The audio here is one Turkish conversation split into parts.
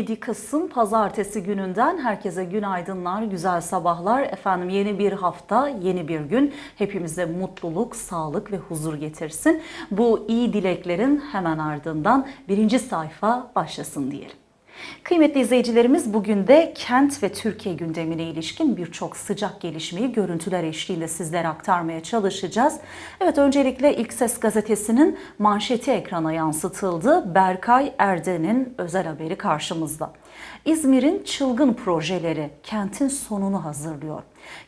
...17 Kasım Pazartesi gününden herkese günaydınlar, güzel sabahlar. Efendim yeni bir hafta, yeni bir gün hepimize mutluluk, sağlık ve huzur getirsin. Bu iyi dileklerin hemen ardından birinci sayfa başlasın diyelim. Kıymetli izleyicilerimiz bugün de kent ve Türkiye gündemine ilişkin birçok sıcak gelişmeyi görüntüler eşliğinde sizlere aktarmaya çalışacağız. Evet öncelikle İlk Ses gazetesinin manşeti ekrana yansıtıldı. Berkay Erden'in özel haberi karşımızda. İzmir'in çılgın projeleri kentin sonunu hazırlıyor.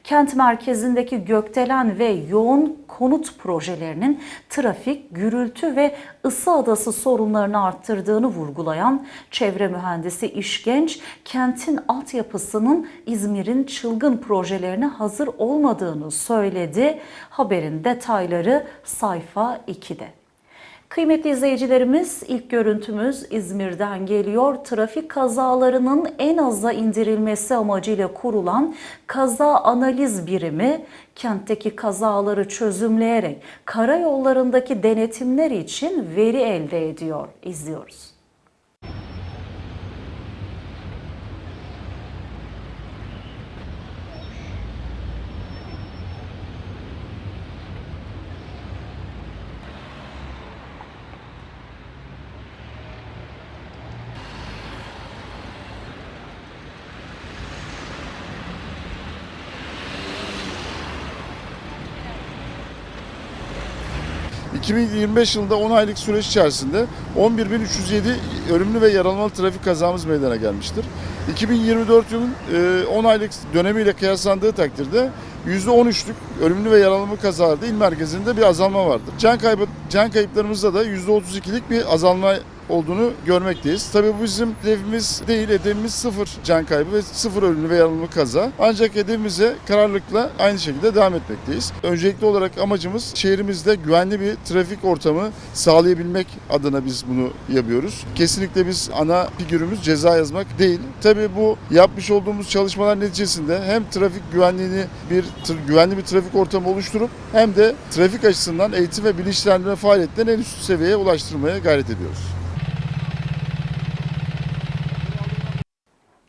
Kent merkezindeki gökdelen ve yoğun konut projelerinin trafik, gürültü ve ısı adası sorunlarını arttırdığını vurgulayan çevre mühendisi İşgenç, kentin altyapısının İzmir'in çılgın projelerine hazır olmadığını söyledi. Haberin detayları sayfa 2'de. Kıymetli izleyicilerimiz ilk görüntümüz İzmir'den geliyor. Trafik kazalarının en aza indirilmesi amacıyla kurulan kaza analiz birimi kentteki kazaları çözümleyerek karayollarındaki denetimler için veri elde ediyor. İzliyoruz. ...2025 yılında 10 aylık süreç içerisinde 11.307 ölümlü ve yaralanmalı trafik kazamız meydana gelmiştir. 2024 yılın e, 10 aylık dönemiyle kıyaslandığı takdirde %13'lük ölümlü ve yaralanma kazalarda il merkezinde bir azalma vardır. Can kaybı can kayıplarımızda da %32'lik bir azalma olduğunu görmekteyiz. Tabii bu bizim hedefimiz değil, hedefimiz sıfır can kaybı ve sıfır ölümlü ve yaralanma kaza. Ancak hedefimize kararlılıkla aynı şekilde devam etmekteyiz. Öncelikli olarak amacımız şehrimizde güvenli bir trafik ortamı sağlayabilmek adına biz bunu yapıyoruz. Kesinlikle biz ana figürümüz ceza yazmak değil. Tabii bu yapmış olduğumuz çalışmalar neticesinde hem trafik güvenliğini bir güvenli bir trafik ortamı oluşturup hem de trafik açısından eğitim ve bilinçlendirme faaliyetlerini en üst seviyeye ulaştırmaya gayret ediyoruz.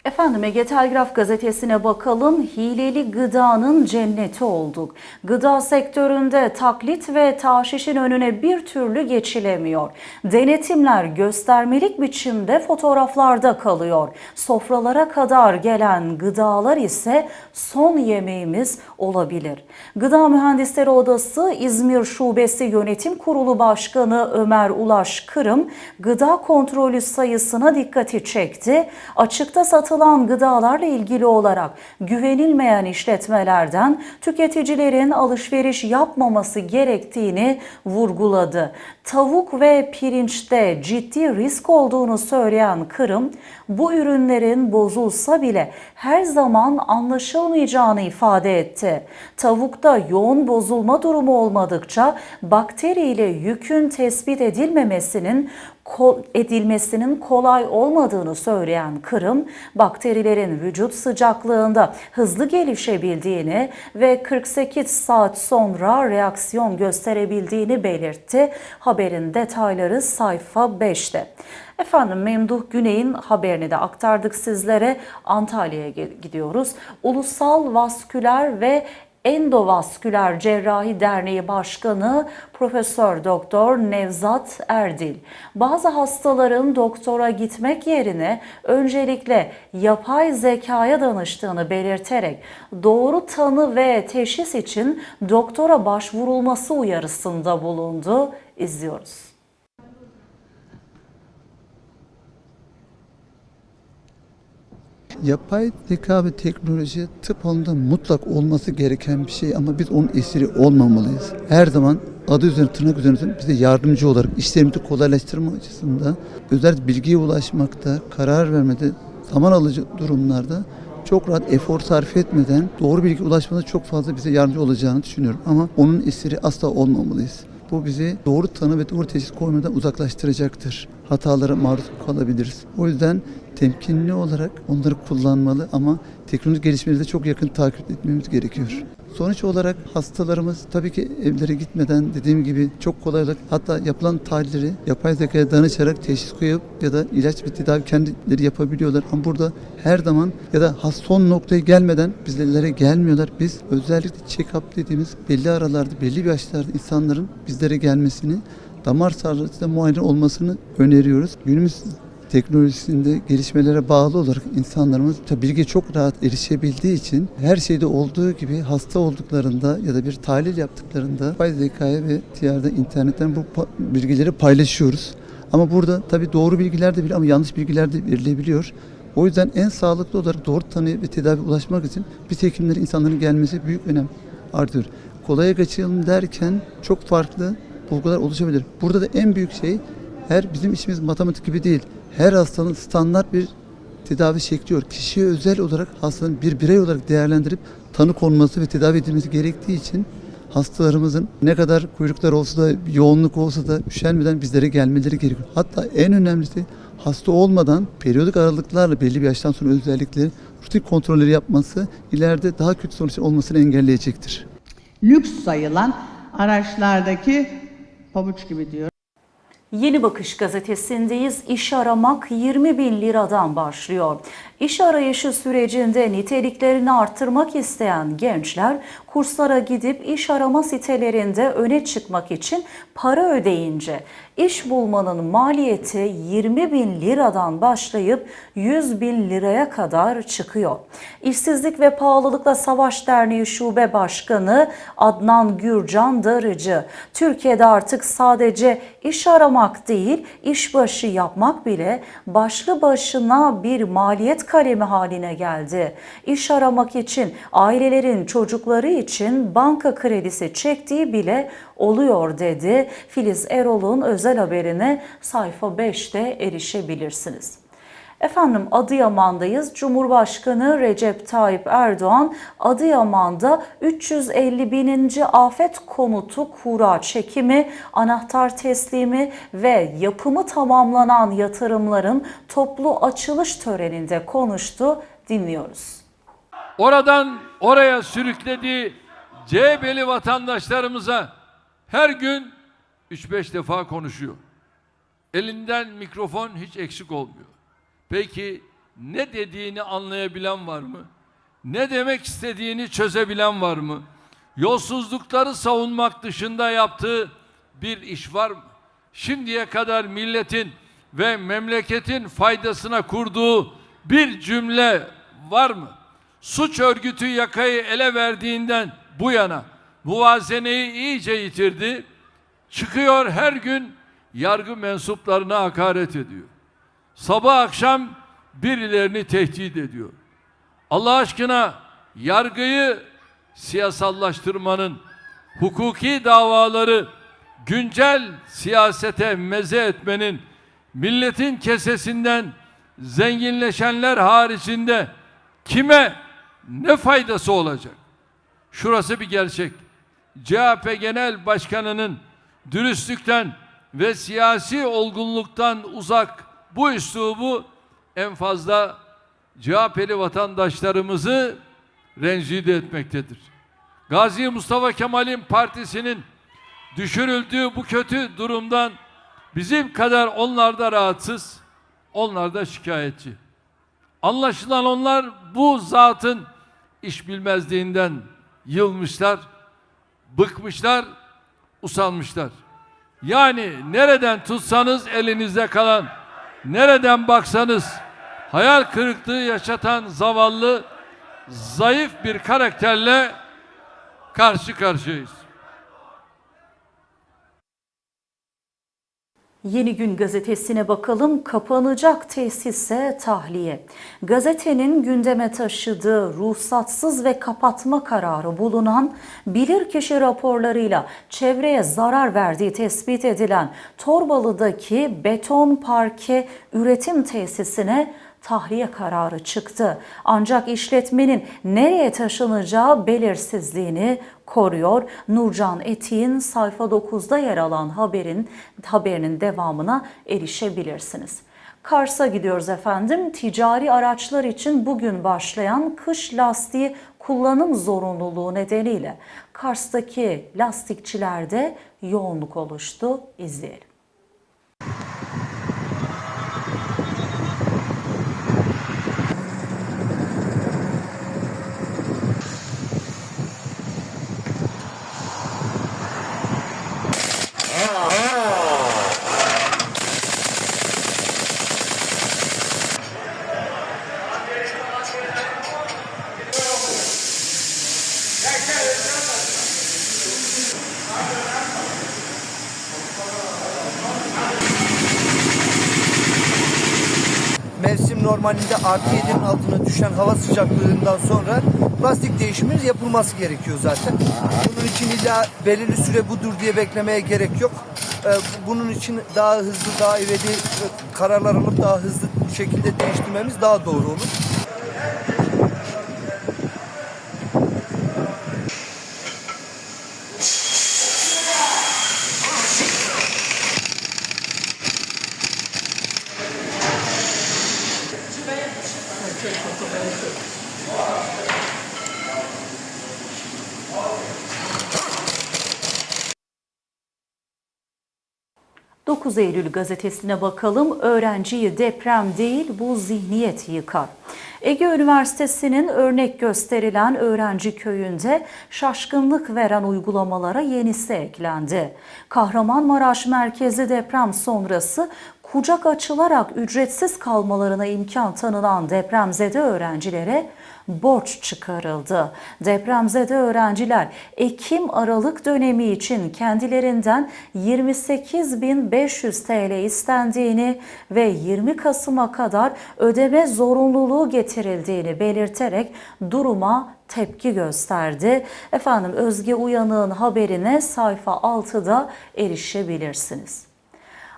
Efendim Ege Telgraf gazetesine bakalım. Hileli gıdanın cenneti olduk. Gıda sektöründe taklit ve taşişin önüne bir türlü geçilemiyor. Denetimler göstermelik biçimde fotoğraflarda kalıyor. Sofralara kadar gelen gıdalar ise son yemeğimiz olabilir. Gıda Mühendisleri Odası İzmir Şubesi Yönetim Kurulu Başkanı Ömer Ulaş Kırım gıda kontrolü sayısına dikkati çekti. Açıkta satılan gıdalarla ilgili olarak güvenilmeyen işletmelerden tüketicilerin alışveriş yapmaması gerektiğini vurguladı. Tavuk ve pirinçte ciddi risk olduğunu söyleyen Kırım, bu ürünlerin bozulsa bile her zaman anlaşılmayacağını ifade etti. Tavukta yoğun bozulma durumu olmadıkça bakteriyle yükün tespit edilmemesinin edilmesinin kolay olmadığını söyleyen Kırım, bakterilerin vücut sıcaklığında hızlı gelişebildiğini ve 48 saat sonra reaksiyon gösterebildiğini belirtti. Haberin detayları sayfa 5'te. Efendim Memduh Güney'in haberini de aktardık sizlere. Antalya'ya gidiyoruz. Ulusal Vasküler ve Endovasküler Cerrahi Derneği Başkanı Profesör Doktor Nevzat Erdil bazı hastaların doktora gitmek yerine öncelikle yapay zekaya danıştığını belirterek doğru tanı ve teşhis için doktora başvurulması uyarısında bulundu. İzliyoruz. Yapay zeka ve teknoloji tıp alanında mutlak olması gereken bir şey ama biz onun esiri olmamalıyız. Her zaman adı üzerine tırnak üzerine bize yardımcı olarak işlerimizi kolaylaştırma açısından özel bilgiye ulaşmakta, karar vermede, zaman alıcı durumlarda çok rahat efor sarf etmeden doğru bilgi ulaşmada çok fazla bize yardımcı olacağını düşünüyorum. Ama onun esiri asla olmamalıyız. Bu bizi doğru tanı ve doğru teşhis koymadan uzaklaştıracaktır. Hatalara maruz kalabiliriz. O yüzden temkinli olarak onları kullanmalı ama teknolojik gelişmeleri de çok yakın takip etmemiz gerekiyor. Sonuç olarak hastalarımız tabii ki evlere gitmeden dediğim gibi çok kolaylık hatta yapılan tahlilleri yapay zekaya danışarak teşhis koyup ya da ilaç ve tedavi kendileri yapabiliyorlar. Ama burada her zaman ya da son noktaya gelmeden bizlere gelmiyorlar. Biz özellikle check-up dediğimiz belli aralarda belli bir yaşlarda insanların bizlere gelmesini damar sağlığında muayene olmasını öneriyoruz. Günümüz teknolojisinde gelişmelere bağlı olarak insanlarımız bilgi çok rahat erişebildiği için her şeyde olduğu gibi hasta olduklarında ya da bir tahlil yaptıklarında yapay zekaya ve diğerde internetten bu bilgileri paylaşıyoruz. Ama burada tabii doğru bilgiler de bir ama yanlış bilgiler de verilebiliyor. O yüzden en sağlıklı olarak doğru tanı ve tedavi ulaşmak için biz hekimlerin insanların gelmesi büyük önem artıyor. Kolaya kaçalım derken çok farklı bulgular oluşabilir. Burada da en büyük şey her bizim işimiz matematik gibi değil. Her hastanın standart bir tedavi şekli yok. Kişiye özel olarak hastanın bir birey olarak değerlendirip tanı konması ve tedavi edilmesi gerektiği için hastalarımızın ne kadar kuyruklar olsa da yoğunluk olsa da üşenmeden bizlere gelmeleri gerekiyor. Hatta en önemlisi hasta olmadan periyodik aralıklarla belli bir yaştan sonra özellikle rutin kontrolleri yapması ileride daha kötü sonuçlar olmasını engelleyecektir. lüks sayılan araçlardaki pabuç gibi diyor. Yeni Bakış gazetesindeyiz. İş aramak 20 bin liradan başlıyor. İş arayışı sürecinde niteliklerini artırmak isteyen gençler kurslara gidip iş arama sitelerinde öne çıkmak için para ödeyince iş bulmanın maliyeti 20 bin liradan başlayıp 100 bin liraya kadar çıkıyor. İşsizlik ve Pahalılıkla Savaş Derneği Şube Başkanı Adnan Gürcan Darıcı, Türkiye'de artık sadece iş aramak değil, işbaşı yapmak bile başlı başına bir maliyet kalemi haline geldi. İş aramak için ailelerin çocukları için banka kredisi çektiği bile oluyor dedi. Filiz Erol'un özel haberine sayfa 5'te erişebilirsiniz. Efendim Adıyaman'dayız. Cumhurbaşkanı Recep Tayyip Erdoğan Adıyaman'da 350 bininci afet konutu kura çekimi, anahtar teslimi ve yapımı tamamlanan yatırımların toplu açılış töreninde konuştu. Dinliyoruz. oradan oraya sürüklediği CHP'li vatandaşlarımıza her gün 3-5 defa konuşuyor. Elinden mikrofon hiç eksik olmuyor. Peki ne dediğini anlayabilen var mı? Ne demek istediğini çözebilen var mı? Yolsuzlukları savunmak dışında yaptığı bir iş var mı? Şimdiye kadar milletin ve memleketin faydasına kurduğu bir cümle var mı? Suç örgütü yakayı ele verdiğinden bu yana muvazeneyi iyice yitirdi. Çıkıyor her gün yargı mensuplarına hakaret ediyor. Sabah akşam birilerini tehdit ediyor. Allah aşkına yargıyı siyasallaştırmanın, hukuki davaları güncel siyasete meze etmenin, milletin kesesinden zenginleşenler haricinde kime ne faydası olacak? Şurası bir gerçek. CHP Genel Başkanı'nın dürüstlükten ve siyasi olgunluktan uzak bu üslubu en fazla CHP'li vatandaşlarımızı rencide etmektedir. Gazi Mustafa Kemal'in partisinin düşürüldüğü bu kötü durumdan bizim kadar onlar da rahatsız, onlar da şikayetçi. Anlaşılan onlar bu zatın iş bilmezliğinden yılmışlar, bıkmışlar, usanmışlar. Yani nereden tutsanız elinizde kalan, nereden baksanız hayal kırıklığı yaşatan zavallı, zayıf bir karakterle karşı karşıyayız. Yeni Gün gazetesine bakalım. Kapanacak tesise tahliye. Gazetenin gündeme taşıdığı ruhsatsız ve kapatma kararı bulunan bilirkişi raporlarıyla çevreye zarar verdiği tespit edilen Torbalı'daki beton parke üretim tesisine tahliye kararı çıktı. Ancak işletmenin nereye taşınacağı belirsizliğini koruyor. Nurcan Etik'in sayfa 9'da yer alan haberin haberinin devamına erişebilirsiniz. Kars'a gidiyoruz efendim. Ticari araçlar için bugün başlayan kış lastiği kullanım zorunluluğu nedeniyle Kars'taki lastikçilerde yoğunluk oluştu. İzleyelim. Normalinde artı 7'nin altına düşen hava sıcaklığından sonra lastik değişiminin yapılması gerekiyor zaten. Bunun için illa belirli süre budur diye beklemeye gerek yok. Ee, Bunun için daha hızlı, daha ivedi kararlar alıp daha hızlı bir şekilde değiştirmemiz daha doğru olur. – 9 Eylül gazetesine bakalım. Öğrenciyi deprem değil bu zihniyet yıkar. Ege Üniversitesi'nin örnek gösterilen öğrenci köyünde şaşkınlık veren uygulamalara yenisi eklendi. Kahramanmaraş merkezi deprem sonrası kucak açılarak ücretsiz kalmalarına imkan tanınan depremzede öğrencilere borç çıkarıldı. Depremzede öğrenciler Ekim-Aralık dönemi için kendilerinden 28.500 TL istendiğini ve 20 Kasım'a kadar ödeme zorunluluğu getirildiğini belirterek duruma tepki gösterdi. Efendim Özge Uyanık'ın haberine sayfa 6'da erişebilirsiniz.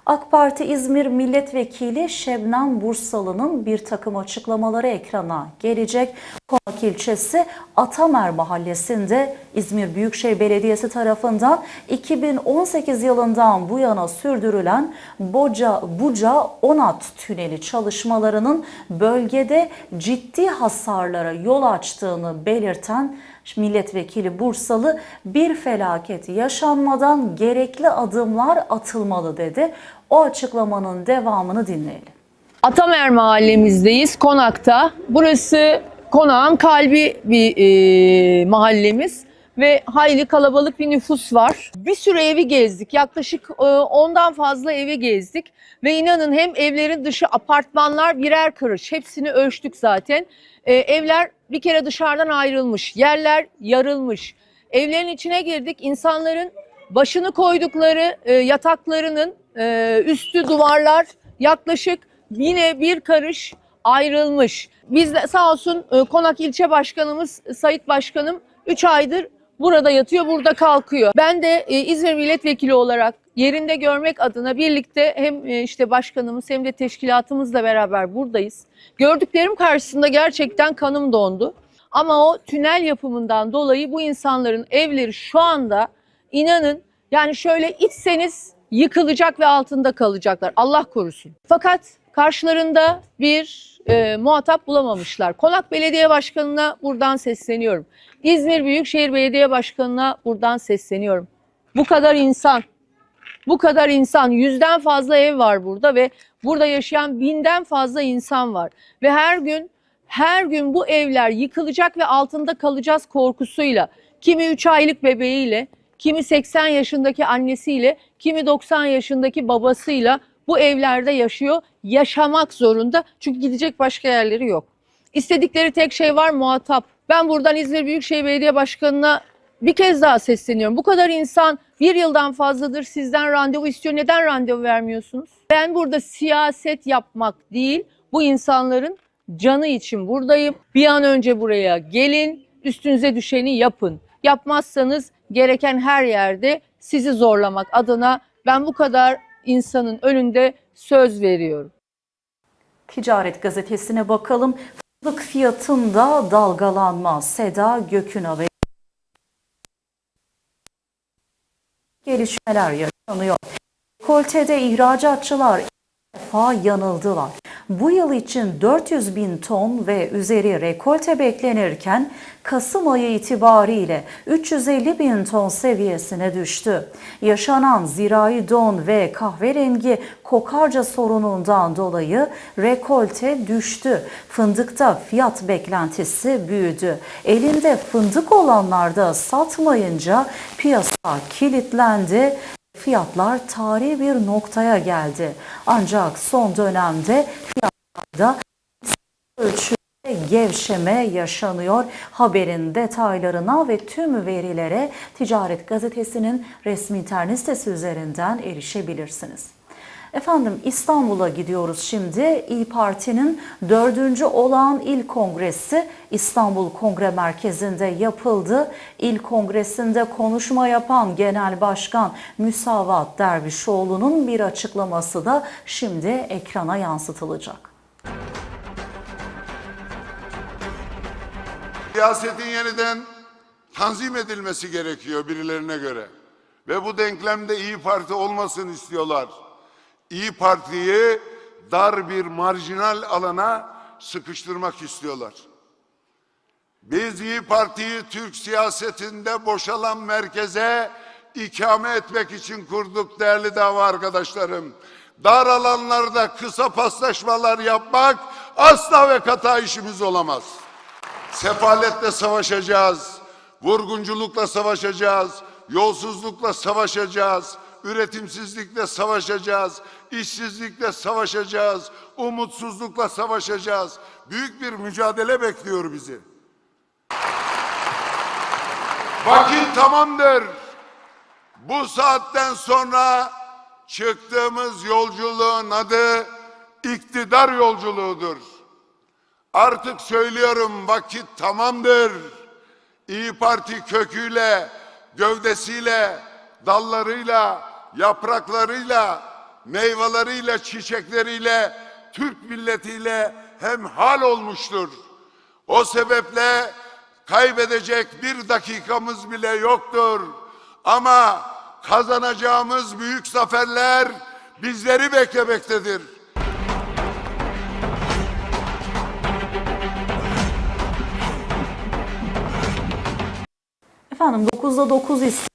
AK Parti İzmir Milletvekili Şebnem Bursalı'nın bir takım açıklamaları ekrana gelecek. Konak ilçesi Atamer Mahallesi'nde İzmir Büyükşehir Belediyesi tarafından 2018 yılından bu yana sürdürülen Boca Buca Onat Tüneli çalışmalarının bölgede ciddi hasarlara yol açtığını belirten Milletvekili Bursalı bir felaket yaşanmadan gerekli adımlar atılmalı dedi. O açıklamanın devamını dinleyelim. Atamer mahallemizdeyiz, Konak'ta. Burası Konak'ın kalbi bir e, mahallemiz ve hayli kalabalık bir nüfus var. Bir sürü evi gezdik, yaklaşık e, ondan fazla evi gezdik ve inanın hem evlerin dışı apartmanlar birer karış, hepsini ölçtük zaten. E, evler bir kere dışarıdan ayrılmış, yerler yarılmış. Evlerin içine girdik, insanların başını koydukları e, yataklarının üstü duvarlar yaklaşık yine bir karış ayrılmış. Biz de sağ olsun Konak ilçe başkanımız Sayit Başkanım 3 aydır burada yatıyor, burada kalkıyor. Ben de e, İzmir milletvekili olarak yerinde görmek adına birlikte hem e, işte başkanımız hem de teşkilatımızla beraber buradayız. Gördüklerim karşısında gerçekten kanım dondu. Ama o tünel yapımından dolayı bu insanların evleri şu anda inanın yani şöyle içseniz yıkılacak ve altında kalacaklar. Allah korusun. Fakat karşılarında bir e, muhatap bulamamışlar. Konak Belediye Başkanı'na buradan sesleniyorum. İzmir Büyükşehir Belediye Başkanı'na buradan sesleniyorum. Bu kadar insan, bu kadar insan, yüzden fazla ev var burada ve burada yaşayan binden fazla insan var. Ve her gün, her gün bu evler yıkılacak ve altında kalacağız korkusuyla. Kimi 3 aylık bebeğiyle, kimi 80 yaşındaki annesiyle, kimi 90 yaşındaki babasıyla bu evlerde yaşıyor. Yaşamak zorunda çünkü gidecek başka yerleri yok. İstedikleri tek şey var muhatap. Ben buradan İzmir Büyükşehir Belediye Başkanı'na bir kez daha sesleniyorum. Bu kadar insan bir yıldan fazladır sizden randevu istiyor. Neden randevu vermiyorsunuz? Ben burada siyaset yapmak değil, bu insanların canı için buradayım. Bir an önce buraya gelin, üstünüze düşeni yapın. Yapmazsanız gereken her yerde sizi zorlamak adına ben bu kadar insanın önünde söz veriyorum. Ticaret gazetesine bakalım. Fındık fiyatında dalgalanma. Seda Göküna ve gelişmeler yaşanıyor. Koltede ihracatçılar defa yanıldılar. bu yıl için 400 bin ton ve üzeri rekolte beklenirken Kasım ayı itibariyle 350 bin ton seviyesine düştü. Yaşanan zirai don ve kahverengi kokarca sorunundan dolayı rekolte düştü. Fındıkta fiyat beklentisi büyüdü. Elinde fındık olanlar da satmayınca piyasa kilitlendi. Fiyatlar tarihi bir noktaya geldi. Ancak son dönemde fiyatlarda ölçüde gevşeme yaşanıyor. Haberin detaylarına ve tüm verilere Ticaret Gazetesi'nin resmi internet sitesi üzerinden erişebilirsiniz. Efendim İstanbul'a gidiyoruz şimdi. İyi Parti'nin dördüncü olağan il kongresi İstanbul Kongre Merkezi'nde yapıldı. İl kongresinde konuşma yapan Genel Başkan Müsavat Dervişoğlu'nun bir açıklaması da şimdi ekrana yansıtılacak. Siyasetin yeniden tanzim edilmesi gerekiyor birilerine göre. Ve bu denklemde İyi Parti olmasın istiyorlar. İyi Parti'yi dar bir marjinal alana sıkıştırmak istiyorlar. Biz İyi Parti'yi Türk siyasetinde boşalan merkeze ikame etmek için kurduk değerli dava arkadaşlarım. Dar alanlarda kısa paslaşmalar yapmak asla ve kata işimiz olamaz. Sefaletle savaşacağız. Vurgunculukla savaşacağız. Yolsuzlukla savaşacağız. Üretimsizlikle savaşacağız. işsizlikle savaşacağız. Umutsuzlukla savaşacağız. Büyük bir mücadele bekliyor bizi. Vakit tamamdır. Bu saatten sonra çıktığımız yolculuğun adı iktidar yolculuğudur. Artık söylüyorum vakit tamamdır. İyi Parti köküyle, gövdesiyle, dallarıyla, yapraklarıyla, meyveleriyle, çiçekleriyle, Türk milletiyle hemhal olmuştur. O sebeple kaybedecek bir dakikamız bile yoktur. Ama kazanacağımız büyük zaferler bizleri beklemektedir. Efendim 9'da 9 İstanbul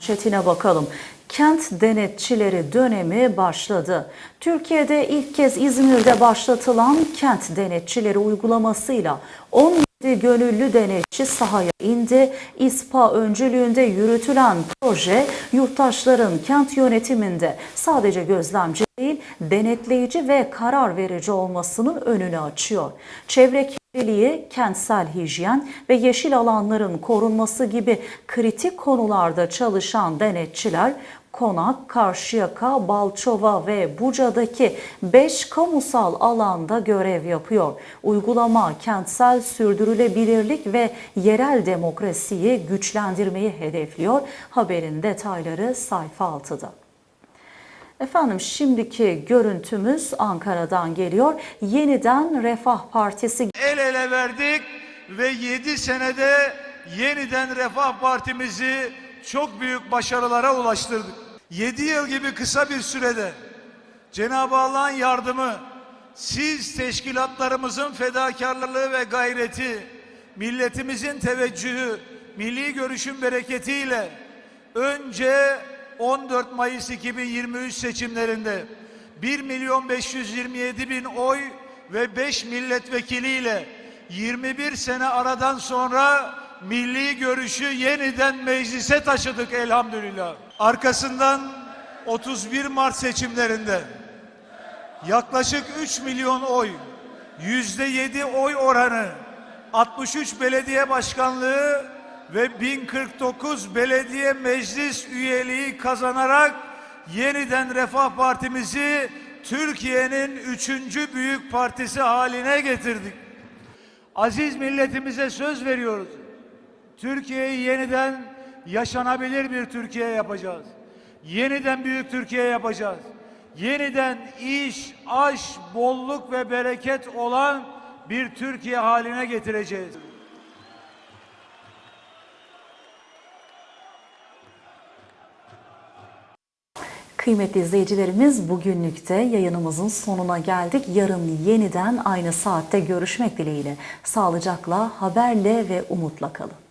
Çetine bakalım. Kent denetçileri dönemi başladı. Türkiye'de ilk kez İzmir'de başlatılan kent denetçileri uygulamasıyla 17 gönüllü denetçi sahaya indi. İSPA öncülüğünde yürütülen proje yurttaşların kent yönetiminde sadece gözlemci değil denetleyici ve karar verici olmasının önünü açıyor. Çevre kirliliği, kentsel hijyen ve yeşil alanların korunması gibi kritik konularda çalışan denetçiler Konak, Karşıyaka, Balçova ve Buca'daki 5 kamusal alanda görev yapıyor. Uygulama kentsel sürdürülebilirlik ve yerel demokrasiyi güçlendirmeyi hedefliyor. Haberin detayları sayfa 6'da. Efendim şimdiki görüntümüz Ankara'dan geliyor. Yeniden Refah Partisi el ele verdik ve 7 senede yeniden Refah Partimizi çok büyük başarılara ulaştırdık. 7 yıl gibi kısa bir sürede Cenab-ı Allah'ın yardımı, siz teşkilatlarımızın fedakarlığı ve gayreti, milletimizin teveccühü, milli görüşün bereketiyle önce 14 Mayıs 2023 seçimlerinde 1 milyon 527 bin oy ve 5 milletvekiliyle 21 sene aradan sonra milli görüşü yeniden meclise taşıdık elhamdülillah. Arkasından 31 Mart seçimlerinde yaklaşık 3 milyon oy, yüzde 7 oy oranı, 63 belediye başkanlığı ve 1049 belediye meclis üyeliği kazanarak yeniden Refah Partimizi Türkiye'nin üçüncü büyük partisi haline getirdik. Aziz milletimize söz veriyoruz. Türkiye'yi yeniden yaşanabilir bir Türkiye yapacağız. Yeniden büyük Türkiye yapacağız. Yeniden iş, aş, bolluk ve bereket olan bir Türkiye haline getireceğiz. Kıymetli izleyicilerimiz bugünlükte yayınımızın sonuna geldik. Yarın yeniden aynı saatte görüşmek dileğiyle. Sağlıcakla, haberle ve umutla kalın.